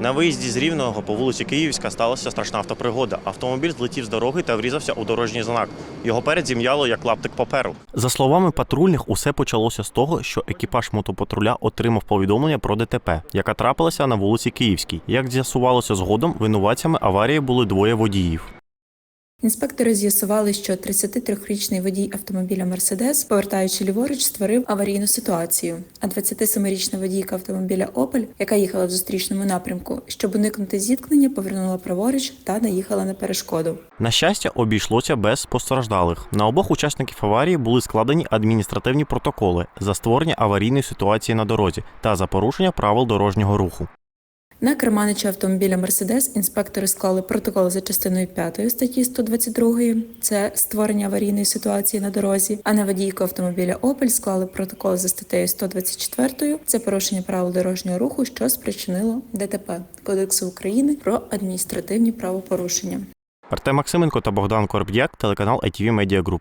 На виїзді з Рівного по вулиці Київська сталася страшна автопригода. Автомобіль злетів з дороги та врізався у дорожній знак. Його перед зім'яло як лаптик паперу. За словами патрульних, усе почалося з того, що екіпаж мотопатруля отримав повідомлення про ДТП, яка трапилася на вулиці Київській. Як з'ясувалося згодом, винуватцями аварії були двоє водіїв. Інспектори з'ясували, що 33-річний водій автомобіля Мерседес, повертаючи ліворуч, створив аварійну ситуацію. А 27-річна водійка автомобіля Опель, яка їхала в зустрічному напрямку, щоб уникнути зіткнення, повернула праворуч та наїхала на перешкоду. На щастя, обійшлося без постраждалих. На обох учасників аварії були складені адміністративні протоколи за створення аварійної ситуації на дорозі та за порушення правил дорожнього руху. На керманича автомобіля Мерседес інспектори склали протокол за частиною 5 статті 122 – це створення аварійної ситуації на дорозі. А на водійку автомобіля Опель склали протокол за статтею 124 – це порушення правил дорожнього руху, що спричинило ДТП Кодексу України про адміністративні правопорушення. Артем Максименко та Богдан Корб'як, телеканал ITV Media Group.